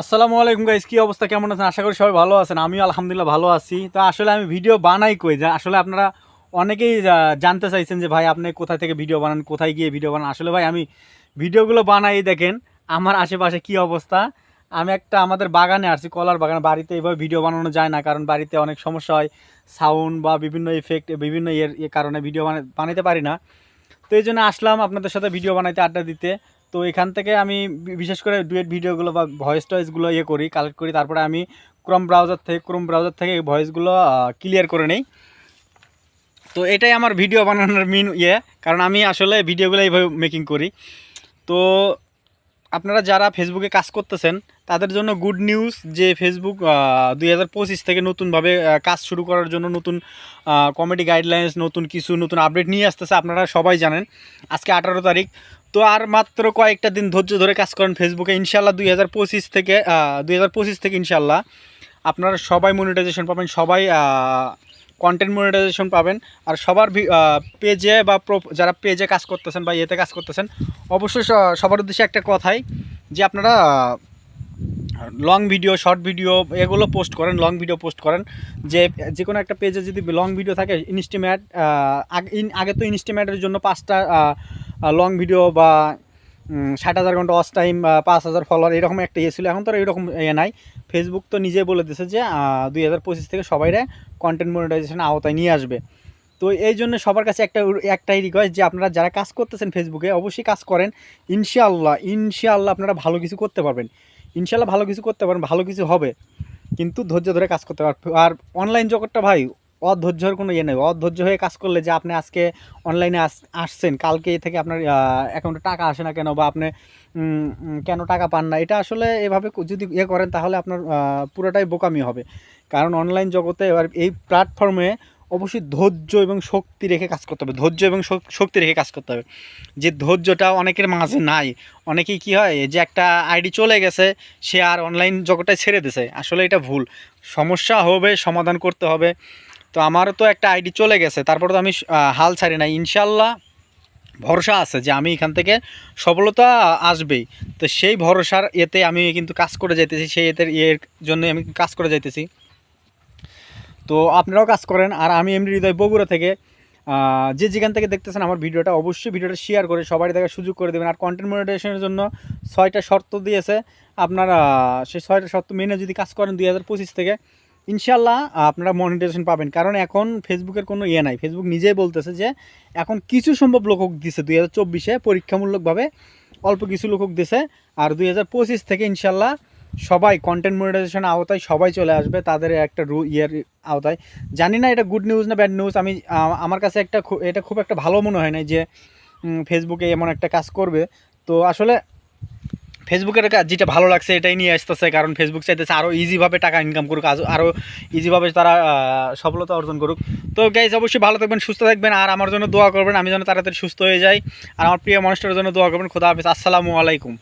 আসসালামু আলাইকুম গাইস কী অবস্থা? কেমন আছেন? আশা করি সবাই ভালো আছেন। আমিও আলহামদুলিল্লাহ ভালো আছি। তো আসলে আমি ভিডিও বানাই কই? যা আসলে আপনারা অনেকেই জানতে চাইছেন যে, ভাই, আপনি কোথা থেকে ভিডিও বানান? কোথায় গিয়ে ভিডিও বানান? আসলে ভাই, আমি ভিডিওগুলো বানাই, দেখেন, আমার আশেপাশে কি অবস্থা। আমি একটা আমাদের বাগানে আসছি কলার বাগানে। বাড়িতে এইভাবে ভিডিও বানানো যায় না, কারণ বাড়িতে অনেক সমস্যা হয়। সাউন্ড বা বিভিন্ন ইফেক্ট বিভিন্ন ইয়ের ইয়ে কারণে ভিডিও বানাতে পারি না। তো এই জন্য আসলাম আপনাদের সাথে ভিডিও বানাইতে, আড্ডা দিতে। তো এখান থেকে আমি বিশেষ করে ডুয়েট ভিডিওগুলো বা ভয়েস টয়েসগুলো ইয়ে করি, কালেক্ট করি, তারপরে আমি ক্রোম ব্রাউজার থেকে, ক্রম ব্রাউজার থেকে এই ভয়েসগুলো ক্লিয়ার করে নেই। তো এটাই আমার ভিডিও বানানোর মেন ইয়ে কারণ আমি আসলে ভিডিওগুলো এইভাবে মেকিং করি। তো আপনারা যারা ফেসবুকে কাজ করতেছেন, তাদের জন্য গুড নিউজ যে ফেসবুক দুই হাজার পঁচিশ থেকে নতুনভাবে কাজ শুরু করার জন্য নতুন কমেডি গাইডলাইন্স নতুন কিছু, নতুন আপডেট নিয়ে আসতেছে, আপনারা সবাই জানেন আজকে আঠারো তারিখ। তো আর মাত্র কয়েকটা দিন ধৈর্য ধরে কাজ করেন ফেসবুকে ইনশাল্লাহ দুই হাজার পঁচিশ থেকে দুই হাজার পঁচিশ থেকে ইনশাল্লাহ আপনারা সবাই মনিটাইজেশন পাবেন, সবাই কন্টেন্ট মনিটাইজেশন পাবেন। আর সবার পেজে বা যারা পেজে কাজ করতেছেন বা ইয়েতে কাজ করতেছেন, অবশ্যই সবার উদ্দেশ্যে একটা কথাই যে আপনারা লং ভিডিও শর্ট ভিডিও এগুলো পোস্ট করেন লং ভিডিও পোস্ট করেন। যে যে কোনো একটা পেজে যদি লং ভিডিও থাকে ইনস্টিমেট আগে তো ইনস্টিমেটের জন্য পাঁচটা লং ভিডিও বা ষাট হাজার ঘণ্টা ওয়াচ টাইম পাঁচ হাজার ফলোয়ার এরকম একটা ইয়ে ছিল। এখন তো এরকম ইয়ে নাই। ফেসবুক তো নিজে বলে দিয়েছে যে দুই হাজার পঁচিশ থেকে সবাইরে কন্টেন্ট মনিটাইজেশন আওতায় নিয়ে আসবে। তো এই জন্য সবার কাছে একটা একটাই রিকোয়েস্ট যে, আপনারা যারা কাজ করতেছেন ফেসবুকে অবশ্যই কাজ করেন। ইনশাআল্লাহ ইনশাআল্লাহ আপনারা ভালো কিছু করতে পারবেন। ইনশাআল্লাহ ভালো কিছু করতে পারবেন, ভালো কিছু হবে। কিন্তু ধৈর্য ধরে কাজ করতে পারবেন আর অনলাইন জগৎটা ভাই অধৈর্যের কোনো ইয়ে নেই। অধৈর্য হয়ে কাজ করলে যে আপনি আজকে অনলাইনে আসছেন, কালকে থেকে আপনার অ্যাকাউন্টে টাকা আসে না কেন বা আপনি কেন টাকা পান না, এটা আসলে এভাবে যদি ইয়ে করেন তাহলে আপনার পুরোটাই বোকামি হবে। কারণ অনলাইন জগতে এবার এই প্ল্যাটফর্মে অবশ্যই ধৈর্য এবং শক্তি রেখে কাজ করতে হবে। ধৈর্য এবং শক্তি রেখে কাজ করতে হবে। যে ধৈর্যটা অনেকের মাঝে নাই, অনেকেই কি হয়, যে একটা আইডি চলে গেছে, সে আর অনলাইন জগৎটায় ছেড়ে দিছে। আসলে এটা ভুল। সমস্যা হবে, সমাধান করতে হবে। তো আমারও তো একটা আইডি চলে গেছে, তারপর তো আমি হাল ছাড়ি না ইনশাল্লাহ ভরসা আছে যে আমি এখান থেকে সফলতা আসবেই। তো সেই ভরসার এতে আমি কিন্তু কাজ করে যাইতেছি, সেই এতে ইয়ের জন্য আমি কাজ করে যাইতেছি। তো আপনারাও কাজ করেন, আর আমি এমনি হৃদয় বগুড়া থেকে যে যেখান থেকে দেখতেছেন আমার ভিডিওটা অবশ্যই ভিডিওটা শেয়ার করে সবাই দেখার সুযোগ করে দেবেন। আর কন্টেন্ট মনিটাইজেশনের জন্য ছয়টা শর্ত দিয়েছে। আপনারা সেই ছয়টা শর্ত মেনে যদি কাজ করেন দুই হাজার পঁচিশ থেকে ইনশাল্লাহ আপনারা মনিটাইজেশন পাবেন। কারণ এখন ফেসবুকের কোনো ইয়ে নাই। ফেসবুক নিজেই বলতেছে যে, এখন কিছু সম্ভব লোকক দিছে। দুই হাজার চব্বিশে পরীক্ষামূলকভাবে অল্প কিছু লোকক দিছে। আর দুই হাজার পঁচিশ থেকে ইনশাল্লাহ সবাই কন্টেন্ট মনিটাইজেশন আওতায় সবাই চলে আসবে। তাদের একটা রু, ইয়ের আওতায়। জানি না এটা গুড নিউজ না ব্যাড নিউজ আমি আমার কাছে একটা এটা খুব একটা ভালো মনে হয় না যে ফেসবুকে এমন একটা কাজ করবে। তো আসলে ফেসবুকের যেটা ভালো লাগছে এটাই নিয়ে আসতেছে, কারণ ফেসবুক চাইতেছে আরও ইজিভাবে টাকা ইনকাম করুক আরও ইজিভাবে তারা সফলতা অর্জন করুক। তো গাইজ অবশ্যই ভালো থাকবেন, সুস্থ থাকবেন, আর আমার জন্য দোয়া করবেন, আমি যেন তাড়াতাড়ি সুস্থ হয়ে যাই। আর আমার প্রিয় মানুষটার জন্য দোয়া করবেন, খোদা হাফিজ, আসসালামু আলাইকুম।